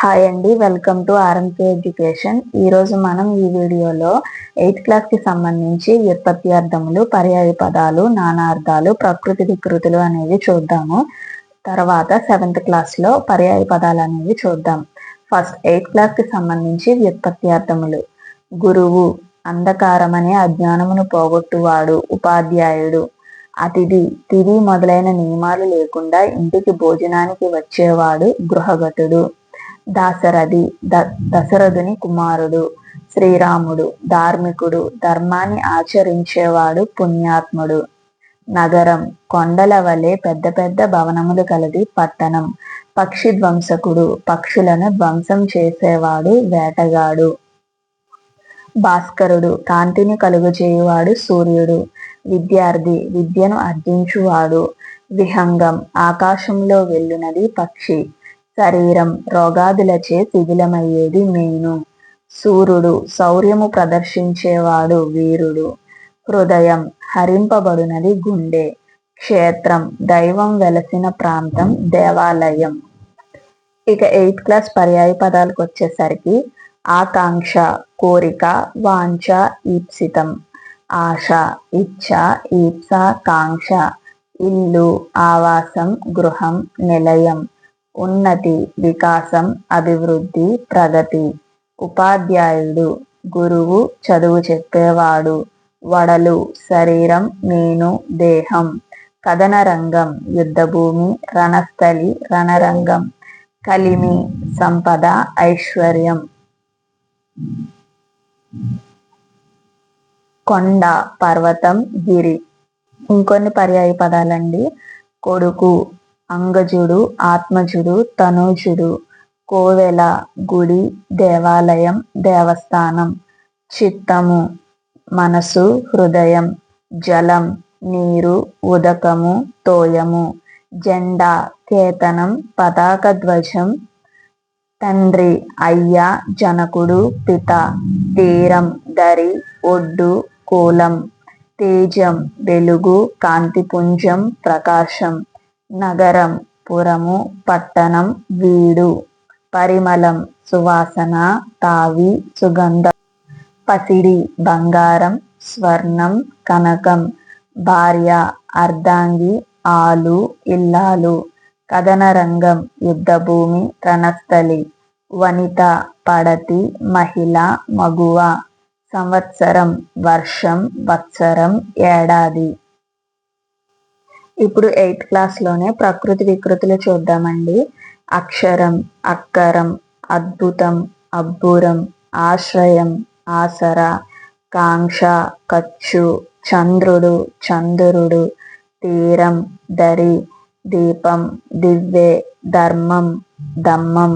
Hi అండి welcome to RMK education ఈరోజు మనం ఈ వీడియోలో ఎయిత్ క్లాస్కి సంబంధించి వ్యుత్పత్తి అర్థములు పర్యాయ పదాలు నానార్థాలు ప్రకృతి వికృతులు అనేవి చూద్దాము. తర్వాత సెవెంత్ క్లాస్లో పర్యాయ పదాలు అనేవి చూద్దాం. ఫస్ట్ ఎయిత్ క్లాస్కి సంబంధించి వ్యుత్పత్తి అర్థములు. గురువు అంధకారం అనే అజ్ఞానమును పోగొట్టువాడు ఉపాధ్యాయుడు అతిథి తిది మొదలైన నియమాలు లేకుండా ఇంటికి భోజనానికి వచ్చేవాడు గృహగతుడు దాశరథి ద దశరథుని కుమారుడు శ్రీరాముడు ధార్మికుడు ధర్మాన్ని ఆచరించేవాడు పుణ్యాత్ముడు. నగరం కొండల వలె పెద్ద పెద్ద భవనములు కలది పట్టణం. పక్షి ధ్వంసకుడు పక్షులను ధ్వంసం చేసేవాడు వేటగాడు. భాస్కరుడు కాంతిని కలుగజేయువాడు సూర్యుడు. విద్యార్థి విద్యను అర్థించువాడు విహంగం ఆకాశంలో వెళ్ళునది పక్షి. శరీరం రోగాదులచే శిథిలమయ్యేది మేను సూర్యుడు శౌర్యము ప్రదర్శించేవాడు వీరుడు. హృదయం హరింపబడునది గుండె. క్షేత్రం దైవం వెలసిన ప్రాంతం దేవాలయం. ఇక ఎయిత్ క్లాస్ పర్యాయ పదాలకు వచ్చేసరికి ఆకాంక్ష కోరిక వాంఛ ఈప్సితం. ఆశ ఇచ్ఛ ఈప్స కాంక్ష ఇల్లు ఆవాసం గృహం నిలయం. ఉన్నతి వికాసం అభివృద్ధి ప్రగతి. ఉపాధ్యాయుడు గురువు చదువు చెప్పేవాడు. వడలు శరీరం నేను దేహం. కథన రంగం యుద్ధభూమి రణస్థలి రణరంగం. కలిమి సంపద ఐశ్వర్యం. కొండ పర్వతం గిరి. ఇంకొన్ని పర్యాయ పదాలండి. కొడుకు అంగజుడు ఆత్మజుడు తనూజుడు కోవెల గుడి దేవాలయం దేవస్థానం చిత్తము మనసు హృదయం జలం నీరు ఉదకము తోయము జెండా కేతనం పతాక ధ్వజం తండ్రి అయ్య జనకుడు పిత తీరం దరి ఒడ్డు కూలం తేజం వెలుగు కాంతిపుంజం ప్రకాశం నగరం పురము పట్టణం వీడు పరిమళం సువాసన తావి సుగంధం పసిడి బంగారం స్వర్ణం కనకం భార్య అర్ధాంగి ఆలు ఇల్లాలు కథనరంగం యుద్ధభూమి రణస్థలి వనిత పడతి మహిళ మగువ సంవత్సరం వర్షం వత్సరం ఏడాది. ఇప్పుడు ఎయిత్ క్లాస్లోనే ప్రకృతి వికృతులు చూద్దామండి. అక్షరం అక్కరం అద్భుతం అబ్బురం ఆశ్రయం ఆసర కాంక్ష కచ్చు చంద్రుడు చంద్రుడు తీరం దరి దీపం దివ్వె ధర్మం దమ్మం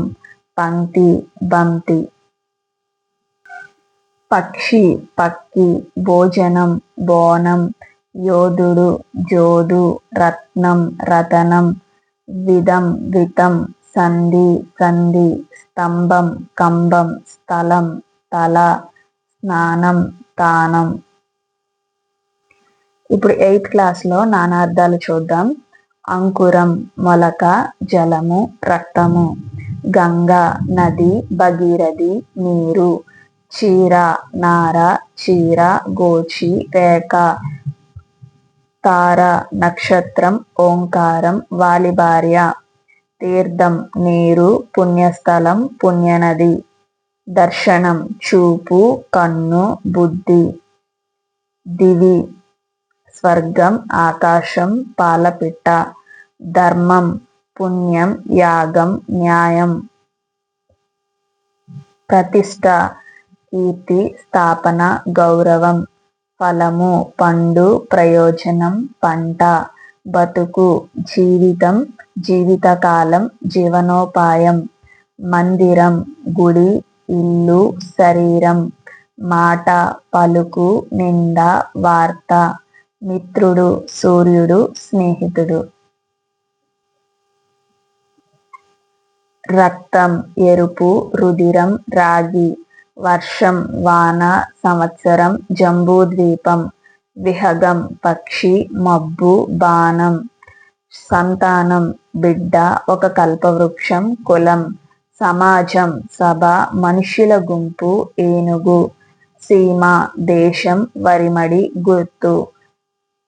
పంక్తి బంతి. పక్షి పక్కి భోజనం బోనం యోధుడు జోదు రత్నం రతనం విధం వితం సంధి సంధి స్తంభం కంబం స్థలం తల స్నానం తానం. ఇప్పుడు ఎయిత్ క్లాస్లో నానార్థాలు చూద్దాం. అంకురం మొలక జలము రక్తము. గంగ నది భగీరథి నీరు. చీర నార చీర గోచి రేఖ. తార నక్షత్రం ఓంకారం వాలిభార్య తీర్థం నీరు పుణ్యస్థలం పుణ్యనది దర్శనం చూపు కన్ను బుద్ధి దివి స్వర్గం ఆకాశం పాలపిట్ట ధర్మం పుణ్యం యాగం న్యాయం ప్రతిష్ట కీర్తి స్థాపన గౌరవం. ఫలము పండు ప్రయోజనం పంట బతుకు జీవితం జీవితకాలం జీవనోపాయం మందిరం గుడి ఇల్లు శరీరం మాట పలుకు నింద వార్త మిత్రుడు సూర్యుడు స్నేహితుడు. రక్తం ఎరుపు రుధిరం రాగి. వర్షం వాన సంవత్సరం జంబూద్వీపం విహగం పక్షి మబ్బు బాణం సంతానం బిడ్డ ఒక కల్పవృక్షం కులం సమాజం సభ మనుష్యుల గుంపు ఏనుగు సీమ దేశం వరిమడి గుర్తు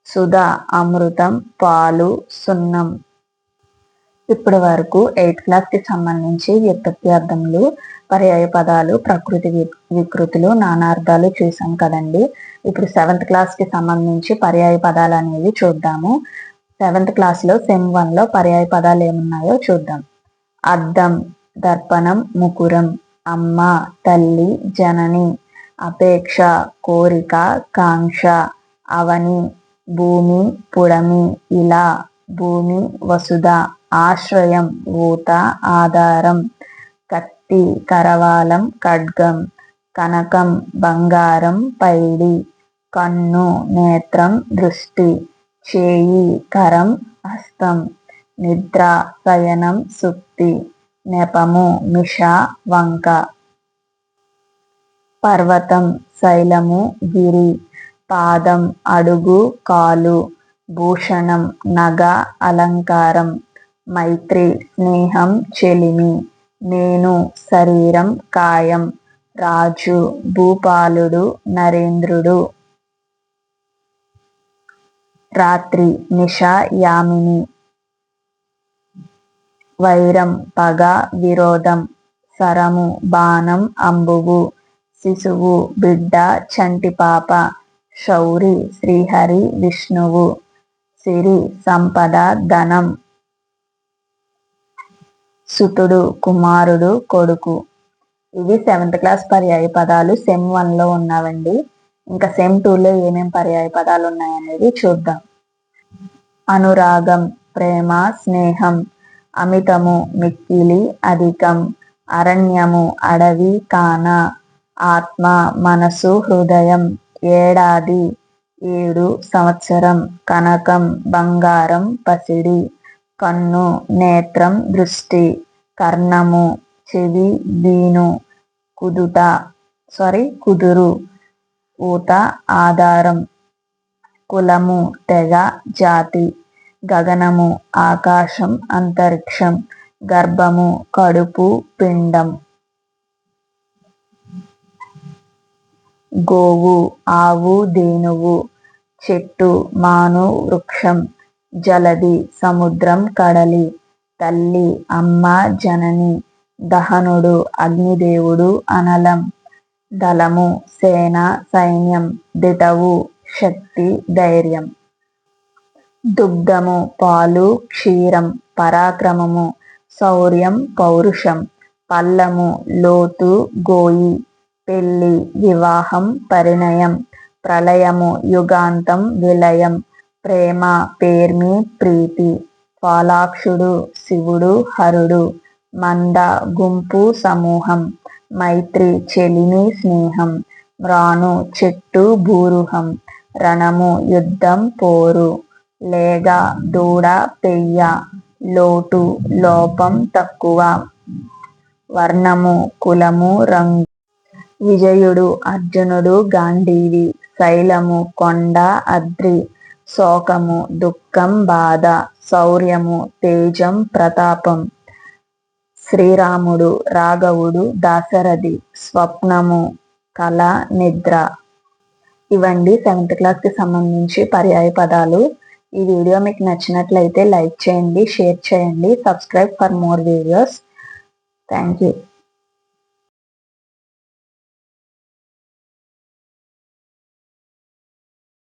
సుధా అమృతం పాలు సున్నం. ఇప్పటి వరకు ఎయిత్ క్లాస్కి సంబంధించి వ్యుత్పత్తి అర్థములు పర్యాయ పదాలు ప్రకృతి వికృతులు నానార్థాలు చూసాం కదండి. ఇప్పుడు సెవెంత్ క్లాస్కి సంబంధించి పర్యాయ పదాలు అనేవి చూద్దాము. సెవెంత్ క్లాస్లో సెమ్ వన్లో పర్యాయ పదాలు ఏమున్నాయో చూద్దాం. అద్దం దర్పణం ముకురం అమ్మ తల్లి జనని అపేక్ష కోరిక కాంక్ష అవని భూమి పుడమి ఇలా భూమి వసుధ ఆశ్రయం ఊత ఆధారం కత్తి కరవాలం ఖడ్గం కనకం బంగారం పైడి కన్ను నేత్రం దృష్టి చేయి కరం హస్తం నిద్ర శయనం సుక్తి నెపము మిష వంక. పర్వతం శైలము గిరి పాదం అడుగు కాలు భూషణం నగ అలంకారం మైత్రి స్నేహం చెలిమి. నేను శరీరం కాయం రాజు భూపాలుడు నరేంద్రుడు. రాత్రి నిషా యామిని. వైరం పగ విరోధం. సరము బాణం అంబువు. శిశువు బిడ్డ చంటిపాప శౌరి శ్రీహరి విష్ణువు. సిరి సంపద ధనం. సుతుడు కుమారుడు కొడుకు. ఇవి సెవెంత్ క్లాస్ పర్యాయ పదాలు. సెమ్ వన్లో ఉన్నావండి. ఇంకా సెమ్ టూలో ఏమేం పర్యాయ పదాలు ఉన్నాయనేది చూద్దాం. అనురాగం ప్రేమ స్నేహం అమితము మిక్కిలి అధికం అరణ్యము అడవి కాన ఆత్మ మనసు హృదయం ఏడాది ఏడు సంవత్సరం కనకం బంగారం పసిడి. కన్ను నేత్రం దృష్టి కర్ణము చెవి వీణు కుదుట సారీ కుదురు ఊత ఆధారం కులము తెగ జాతి గగనము ఆకాశం అంతరిక్షం గర్భము కడుపు పిండం. గోవు ఆవు దేనువు చెట్టు మాను వృక్షం. జలది సముద్రం కడలి తల్లి అమ్మ జనని దహనుడు అగ్నిదేవుడు అనలం దళము సేన సైన్యం దిటవు శక్తి ధైర్యం. దుగ్ధము పాలు క్షీరం పరాక్రమము శౌర్యం పౌరుషం పల్లము లోతు గోయి పెళ్ళి వివాహం పరిణయం ప్రళయము యుగాంతం విలయం ప్రేమ పేర్మి ప్రీతి ఫాలాక్షుడు శివుడు హరుడు మంద గుంపు సమూహం మైత్రి చెలిమి స్నేహం మ్రాను చెట్టు భూరుహం రణము యుద్ధం పోరు లేగ దూడ పెయ్య లోటు లోపం తక్కువ వర్ణము కులము రంగు విజయుడు అర్జునుడు గాంధీవి శైలము కొండ అద్రి శోకము దుఃఖం బాధ శౌర్యము తేజం ప్రతాపం. శ్రీరాముడు రాఘవుడు దాశరథి స్వప్నము కళ నిద్ర. ఇవండి సెవెంత్ క్లాస్కి సంబంధించి పర్యాయ పదాలు. ఈ వీడియో మీకు నచ్చినట్లయితే లైక్ చేయండి షేర్ చేయండి subscribe for more videos. Thank you.